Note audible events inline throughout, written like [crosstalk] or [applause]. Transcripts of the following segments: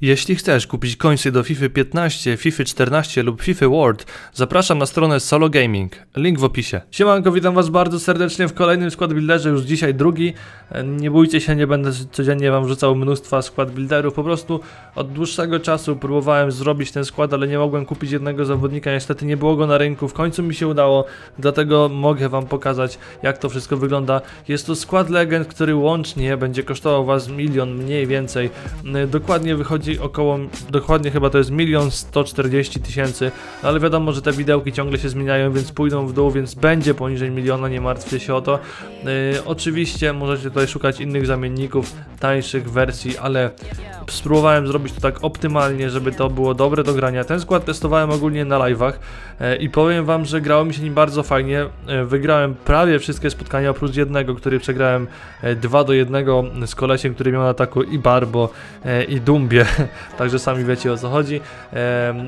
Jeśli chcesz kupić końce do FIFA 15, FIFA 14 lub FIFA World, zapraszam na stronę Solo Gaming. Link w opisie. Siemanko, witam was bardzo serdecznie w kolejnym skład builderze, już dzisiaj drugi. Nie bójcie się, nie będę codziennie wam wrzucał mnóstwa skład builderów, po prostu od dłuższego czasu próbowałem zrobić ten skład, ale nie mogłem kupić jednego zawodnika, niestety nie było go na rynku, w końcu mi się udało, dlatego mogę wam pokazać jak to wszystko wygląda. Jest to skład legend, który łącznie będzie kosztował was milion mniej więcej, dokładnie wychodzi około, dokładnie chyba to jest milion 140 tysięcy, no ale wiadomo, że te widełki ciągle się zmieniają, więc pójdą w dół, więc będzie poniżej miliona, nie martwcie się o to. Yy, oczywiście możecie tutaj szukać innych zamienników, tańszych wersji, ale spróbowałem zrobić to tak optymalnie, żeby to było dobre do grania. Ten skład testowałem ogólnie na live'ach e, i powiem wam, że grało mi się nim bardzo fajnie. E, wygrałem prawie wszystkie spotkania oprócz jednego, który przegrałem e, 2 do 1 z kolesiem, który miał na ataku i Barbo i Dumbie, [laughs] także sami wiecie o co chodzi.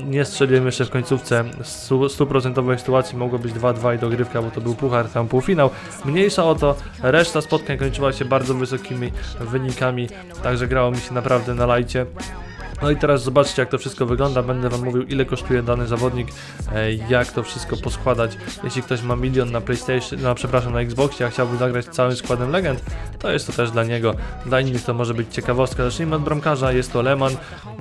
Nie strzeliłem jeszcze w końcówce stu- stuprocentowej sytuacji, mogło być 2-2 i dogrywka, bo to był puchar, tam półfinał. Mniejsza o to, reszta spotkań kończyła się bardzo wysokimi wynikami, także grało mi się naprawdę na lajcie. No i teraz zobaczcie jak to wszystko wygląda, będę wam mówił ile kosztuje dany zawodnik, e, jak to wszystko poskładać. Jeśli ktoś ma milion na PlayStation, no przepraszam, na Xboxie, a chciałby zagrać całym składem legend, to jest to też dla niego. Dla innych to może być ciekawostka. Zacznijmy od bramkarza, jest to Leman.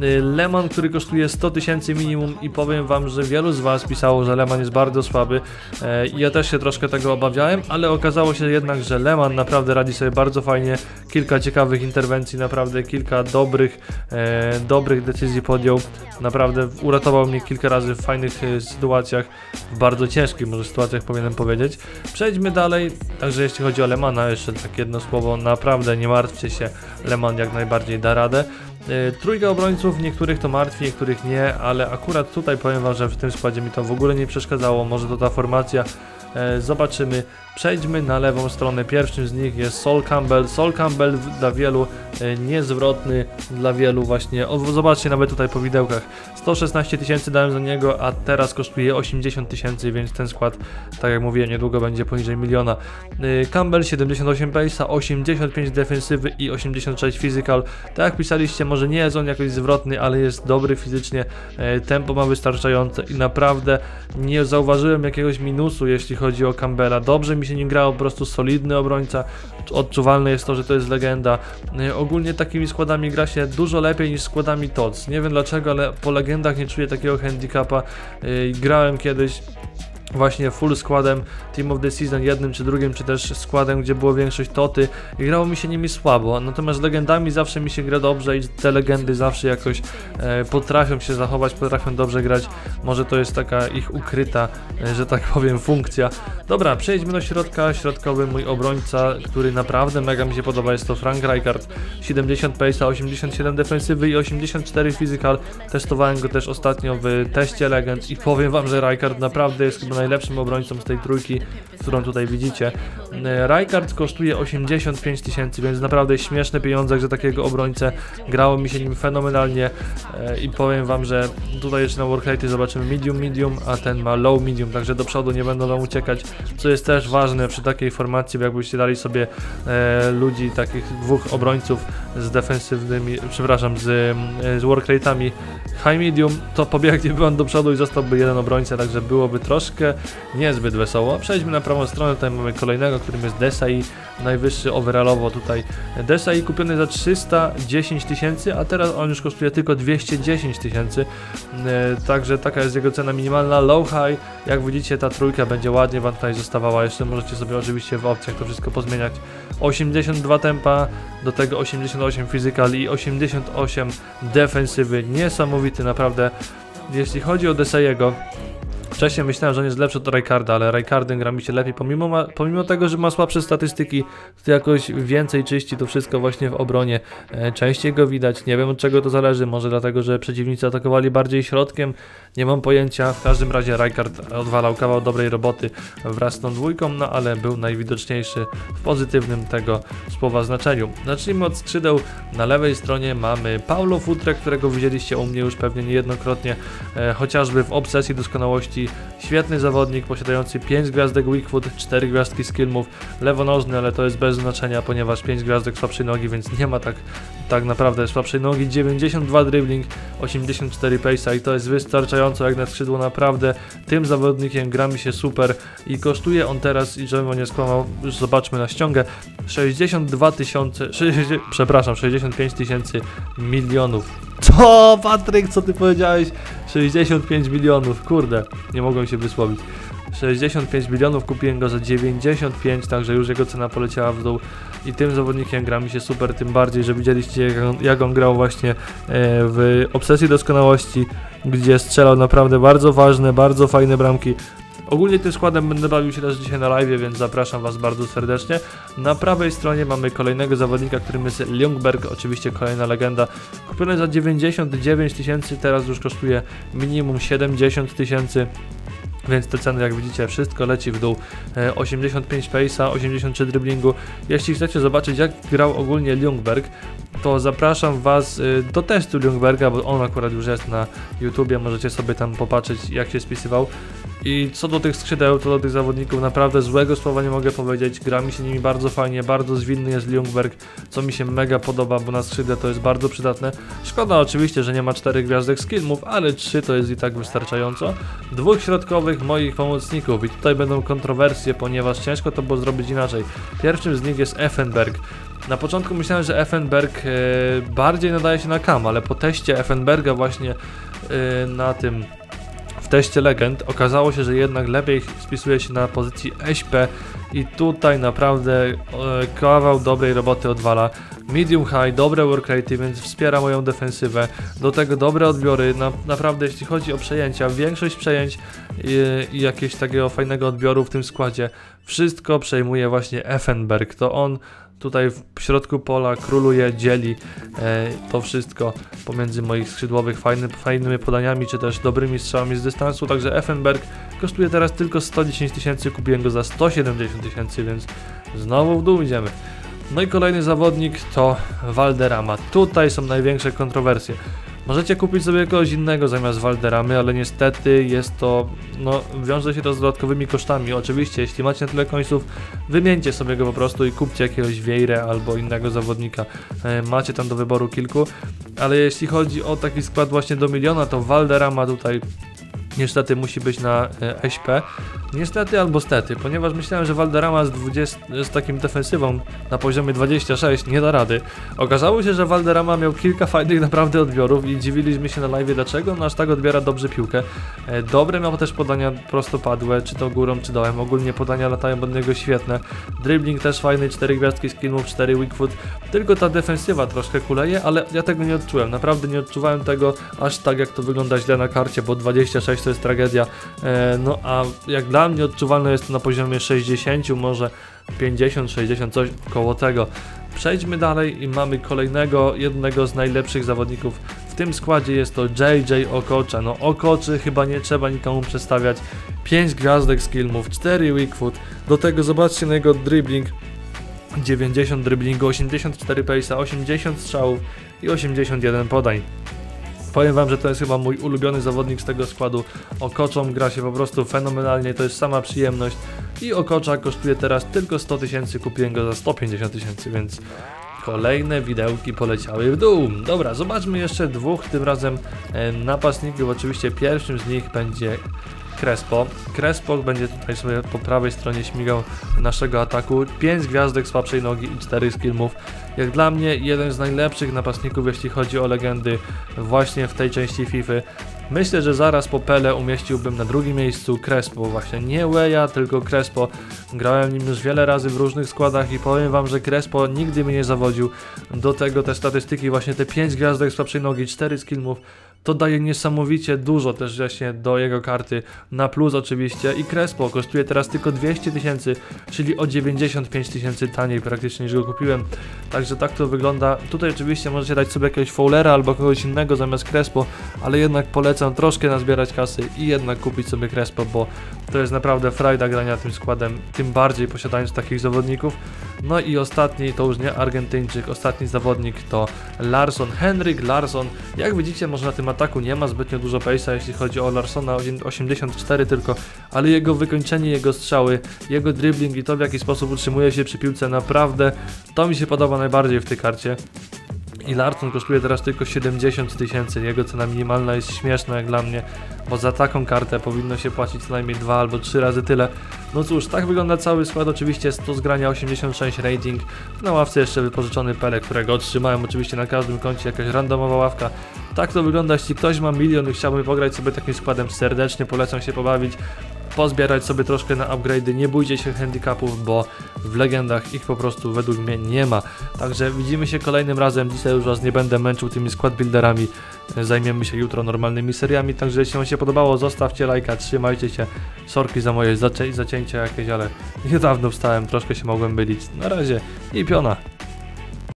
Y, Leman, który kosztuje 100 tysięcy minimum i powiem wam, że wielu z was pisało, że Leman jest bardzo słaby. E, Ja też się troszkę tego obawiałem, ale okazało się jednak, że Leman naprawdę radzi sobie bardzo fajnie. Kilka ciekawych interwencji, naprawdę kilka dobrych, e, dobrych decyzji podjął. Naprawdę uratował mnie kilka razy w fajnych e, sytuacjach, w bardzo ciężkich może sytuacjach powinienem powiedzieć. Przejdźmy dalej, także jeśli chodzi o Lemana, jeszcze tak jedno słowo, naprawdę nie martwcie się, Leman jak najbardziej da radę. E, Trójka obrońców, niektórych to martwi, niektórych nie, ale akurat tutaj powiem wam, że w tym składzie mi to w ogóle nie przeszkadzało, może to ta formacja, e, zobaczymy. Przejdźmy na lewą stronę, pierwszym z nich jest Sol Campbell, Sol Campbell dla wielu e, niezwrotny, dla wielu właśnie, zobaczcie nawet tutaj po widełkach, 116 tysięcy dałem za niego, a teraz kosztuje 80 tysięcy, więc ten skład, tak jak mówiłem, niedługo będzie poniżej miliona. Campbell 78 pace'a, 85 defensywy i 86 physical. Tak jak pisaliście, może nie jest on jakoś zwrotny, ale jest dobry fizycznie, e, tempo ma wystarczające i naprawdę nie zauważyłem jakiegoś minusu, jeśli chodzi o Campbella. Dobrze mi się nim grało, po prostu solidny obrońca. Odczuwalne jest to, że to jest legenda. E, Ogólnie takimi składami gra się dużo lepiej niż składami TOTS. Nie wiem dlaczego, ale po legendach nie czuję takiego handicapa. E, Grałem kiedyś właśnie full składem Team of the Season jednym czy drugim, czy też składem, gdzie było większość toty i grało mi się nimi słabo, natomiast legendami zawsze mi się gra dobrze i te legendy zawsze jakoś e, potrafią się zachować, potrafią dobrze grać, może to jest taka ich ukryta, e, że tak powiem, funkcja. Dobra, przejdźmy do środka, środkowy mój obrońca, który naprawdę mega mi się podoba, jest to Frank Rijkaard, 70 pace'a, 87 defensywy i 84 physical, testowałem go też ostatnio w teście legend i powiem wam, że Rijkaard naprawdę jest chyba najlepszym obrońcą z tej trójki, którą tutaj widzicie. E, Rijkaard kosztuje 85 tysięcy, więc naprawdę śmieszne pieniądze, że takiego obrońcę grało mi się nim fenomenalnie e, i powiem wam, że tutaj jeszcze na workrate zobaczymy medium medium, a ten ma low medium, także do przodu nie będą wam uciekać, co jest też ważne przy takiej formacji, bo jakbyście dali sobie e, ludzi, takich dwóch obrońców z defensywnymi, przepraszam, z, z workrate'ami high medium, to pobiegnie on do przodu i zostałby jeden obrońca, także byłoby troszkę niezbyt wesoło. Przejdźmy na prawą stronę, tutaj mamy kolejnego, którym jest Desai, najwyższy overallowo tutaj. Desai kupiony za 310 tysięcy, a teraz on już kosztuje tylko 210 tysięcy, E, także taka jest jego cena minimalna, low high, jak widzicie ta trójka będzie ładnie wam tutaj zostawała, jeszcze możecie sobie oczywiście w opcjach to wszystko pozmieniać. 82 tempa, do tego 88 physical i 88 defensywy, niesamowity naprawdę. Jeśli chodzi o Desaiego, Wcześniej myślałem, że on jest lepszy od Raycarda, ale Raycardem gra mi się lepiej. Pomimo, ma, pomimo tego, że ma słabsze statystyki, to jakoś więcej czyści to wszystko właśnie w obronie. E, częściej go widać, nie wiem od czego to zależy. Może dlatego, że przeciwnicy atakowali bardziej środkiem, nie mam pojęcia. W każdym razie Raycard odwalał kawał dobrej roboty wraz z tą dwójką, no ale był najwidoczniejszy w pozytywnym tego słowa znaczeniu. Zacznijmy od skrzydeł. Na lewej stronie mamy Paulo Futre, którego widzieliście u mnie już pewnie niejednokrotnie, e, chociażby w obsesji doskonałości Świetny zawodnik, posiadający 5 gwiazdek Weakfoot, 4 gwiazdki skillmów, lewonożny, ale to jest bez znaczenia, ponieważ 5 gwiazdek słabszej nogi, więc nie ma tak, tak naprawdę słabszej nogi. 92 dribbling, 84 pace'a i to jest wystarczająco jak na skrzydło. Naprawdę tym zawodnikiem gra mi się super i kosztuje on teraz, i żebym nie skłamał, już zobaczmy na ściągę, 62 tysiące, przepraszam, 65 tysięcy milionów. Co, Patryk, co ty powiedziałeś? 65 milionów, kurde, nie mogłem się wysłowić. 65 milionów, kupiłem go za 95, także już jego cena poleciała w dół i tym zawodnikiem gra mi się super, tym bardziej, że widzieliście jak on, jak on grał właśnie e, w Obsesji Doskonałości, gdzie strzelał naprawdę bardzo ważne, bardzo fajne bramki. Ogólnie tym składem będę bawił się też dzisiaj na live, więc zapraszam Was bardzo serdecznie. Na prawej stronie mamy kolejnego zawodnika, którym jest Ljungberg, oczywiście kolejna legenda. Kupiony za 99 tysięcy, teraz już kosztuje minimum 70 tysięcy. Więc te ceny, jak widzicie, wszystko leci w dół. 85 pace'a, 83 driblingu. Jeśli chcecie zobaczyć, jak grał ogólnie Ljungberg, to zapraszam Was y, do testu Ljungberga, bo on akurat już jest na YouTubie, możecie sobie tam popatrzeć, jak się spisywał. I co do tych skrzydeł, to do tych zawodników naprawdę złego słowa nie mogę powiedzieć. Gra mi się nimi bardzo fajnie, bardzo zwinny jest Ljungberg, co mi się mega podoba, bo na skrzydle to jest bardzo przydatne. Szkoda oczywiście, że nie ma czterech gwiazdek skillmów, ale trzy to jest i tak wystarczająco. Dwóch środkowych moich pomocników i tutaj będą kontrowersje, ponieważ ciężko to było zrobić inaczej. Pierwszym z nich jest Effenberg. Na początku myślałem, że Effenberg e, bardziej nadaje się na kam, ale po teście Effenberga właśnie e, na tym teście legend okazało się, że jednak lepiej spisuje się na pozycji SP i tutaj naprawdę e, kawał dobrej roboty odwala. Medium high, dobre work rate, więc wspiera moją defensywę. Do tego dobre odbiory. Na, naprawdę jeśli chodzi o przejęcia, większość przejęć i, i jakiegoś takiego fajnego odbioru w tym składzie, wszystko przejmuje właśnie Effenberg. To on tutaj w środku pola króluje, dzieli e, to wszystko pomiędzy moich skrzydłowych fajny, fajnymi podaniami, czy też dobrymi strzałami z dystansu, także Effenberg kosztuje teraz tylko 110 tysięcy, kupiłem go za 170 tysięcy, więc znowu w dół idziemy. No i kolejny zawodnik to Valderrama. Tutaj są największe kontrowersje. Możecie kupić sobie kogoś innego zamiast Walderamy, ale niestety jest to, no, wiąże się to z dodatkowymi kosztami. Oczywiście, jeśli macie na tyle końców, wymieńcie sobie go po prostu i kupcie jakiegoś Wiejre albo innego zawodnika. E, macie tam do wyboru kilku, ale jeśli chodzi o taki skład właśnie do miliona, to Valderama tutaj niestety musi być na e, SP. Niestety albo stety, ponieważ myślałem, że Valderrama z, 20, z takim defensywą na poziomie 26 nie da rady. Okazało się, że Valderrama miał kilka fajnych naprawdę odbiorów i dziwiliśmy się na live dlaczego on aż tak odbiera dobrze piłkę. E, dobre miał też podania prostopadłe, czy to górą, czy dołem. Ogólnie podania latają od niego świetne. Dribbling też fajny, 4 gwiazdki skillmów, 4 weakfoot. Tylko ta defensywa troszkę kuleje, ale ja tego nie odczułem. Naprawdę nie odczuwałem tego aż tak jak to wygląda źle na karcie, bo 26 to jest tragedia. E, no a jak dla mnie odczuwalne jest to na poziomie 60, może 50, 60, coś koło tego. Przejdźmy dalej i mamy kolejnego, jednego z najlepszych zawodników w tym składzie jest to JJ Okocha. No Okoczy chyba nie trzeba nikomu przedstawiać. 5 gwiazdek skillmów, 4 weakfoot. Do tego zobaczcie na jego dribbling. 90 dribblingu, 84 pace'a, 80 strzałów i 81 podań. Powiem wam, że to jest chyba mój ulubiony zawodnik z tego składu. Okoczą gra się po prostu fenomenalnie, to jest sama przyjemność. I Okocza kosztuje teraz tylko 100 tysięcy, kupiłem go za 150 tysięcy, więc kolejne widełki poleciały w dół. Dobra, zobaczmy jeszcze dwóch, tym razem e, napastników. Oczywiście pierwszym z nich będzie Crespo. Crespo będzie tutaj sobie po prawej stronie śmigał naszego ataku. 5 gwiazdek słabszej nogi i 4 skillmów. Jak dla mnie jeden z najlepszych napastników, jeśli chodzi o legendy właśnie w tej części FIFA. Myślę, że zaraz po Pele umieściłbym na drugim miejscu Crespo, właśnie nie Weja, tylko Crespo. Grałem nim już wiele razy w różnych składach i powiem wam, że Crespo nigdy mnie nie zawodził. Do tego te statystyki, właśnie te 5 gwiazdek słabszej nogi, 4 skillmów, to daje niesamowicie dużo też właśnie do jego karty, na plus oczywiście i Crespo kosztuje teraz tylko 200 tysięcy, czyli o 95 tysięcy taniej praktycznie niż go kupiłem, także tak to wygląda. Tutaj oczywiście możecie dać sobie jakiegoś Fowlera albo kogoś innego zamiast Crespo, ale jednak polecam troszkę nazbierać kasy i jednak kupić sobie Crespo, bo To jest naprawdę frajda grania tym składem, tym bardziej posiadając takich zawodników. No i ostatni, to już nie Argentyńczyk, ostatni zawodnik to Larson, Henryk Larson. Jak widzicie, może na tym ataku nie ma zbytnio dużo pace'a, jeśli chodzi o Larsona, 84 tylko, ale jego wykończenie, jego strzały, jego dribbling i to w jaki sposób utrzymuje się przy piłce, naprawdę to mi się podoba najbardziej w tej karcie. I Larson kosztuje teraz tylko 70 tysięcy. Jego cena minimalna jest śmieszna jak dla mnie, bo za taką kartę powinno się płacić co najmniej dwa albo trzy razy tyle. No cóż, tak wygląda cały skład. Oczywiście 100 zgrania 86 rating. Na ławce jeszcze wypożyczony Pele, którego otrzymałem oczywiście na każdym koncie jakaś randomowa ławka. Tak to wygląda, jeśli ktoś ma milion i chciałby pograć sobie takim składem, serdecznie polecam się pobawić pozbierać sobie troszkę na upgrade'y, nie bójcie się handicapów, bo w legendach ich po prostu według mnie nie ma. Także widzimy się kolejnym razem, dzisiaj już was nie będę męczył tymi squad builderami, zajmiemy się jutro normalnymi seriami, także jeśli wam się podobało, zostawcie lajka, trzymajcie się, sorki za moje zacięcia jakieś, ale [laughs] niedawno wstałem, troszkę się mogłem mylić. Na razie i piona.